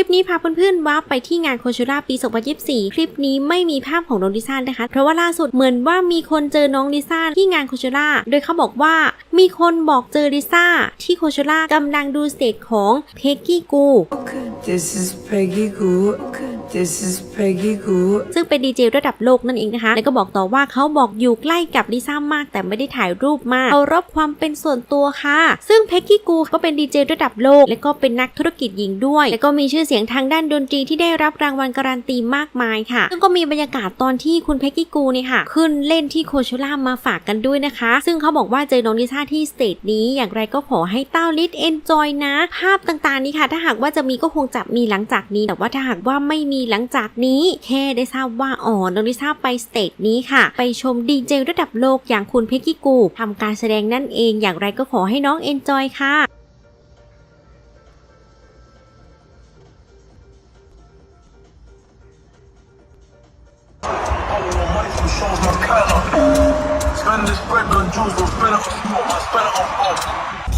ลิปนี้พาเพื่อนๆว่าไปที่งานโคชูราปี 2024 คลิปนี้ไม่มีภาพของน้องลิซ่านะคะ เพราะว่าล่าสุดเหมือนว่ามีคนเจอน้องลิซ่าที่งานโคชูราโดยเขาบอกว่ามีคนบอกเจอลิซ่าที่โคชูรากำลังดูสเตจของเพกกี้กู This is Peggy Goo. This is Peggy Goo. ซึ่งเป็นดีเจระดับโลกนั่นเองนะคะ แล้วก็บอกต่อว่าเขาบอกอยู่ใกล้กับลิซ่ามาก แต่ไม่ได้ถ่ายรูปมากเคารพความเป็นส่วนตัวค่ะ ซึ่งเพกกี้กูก็เป็นดีเจระดับโลก และก็เป็นนักธุรกิจหญิงด้วย และก็มีชื่อเสียงทางด้านดนตรีที่ได้รับรางวัลการันตีมากมายค่ะ ซึ่งก็มีบรรยากาศตอนที่คุณเพกกี้กูเนี่ยค่ะ ขึ้นเล่นที่โคชูล่ามาฝากกันด้วยนะคะ ซึ่งเขาบอกว่าเจอน้องลิซ่าที่สเตจนี้ อย่างไรก็ขอให้เต้าลิศเอนจอยนะ ภาพต่างๆนี้ค่ะ ถ้าหากว่าจะมีก็คงจะมีหลังจากนี้ แต่ว่าถ้าหากว่าไม่มีหลังจากนี้แค่ได้ทราบว่าอ๋อน้องลิซ่าไปสเตจนี้ค่ะ ไปชมดีเจระดับโลกอย่างคุณเพ็กกี้กูทำการแสดงนั่นเองอย่างไรก็ขอให้น้องเอนจอยค่ะ Spend this bread on jewels, don't spend it on smoke, I spend it on both.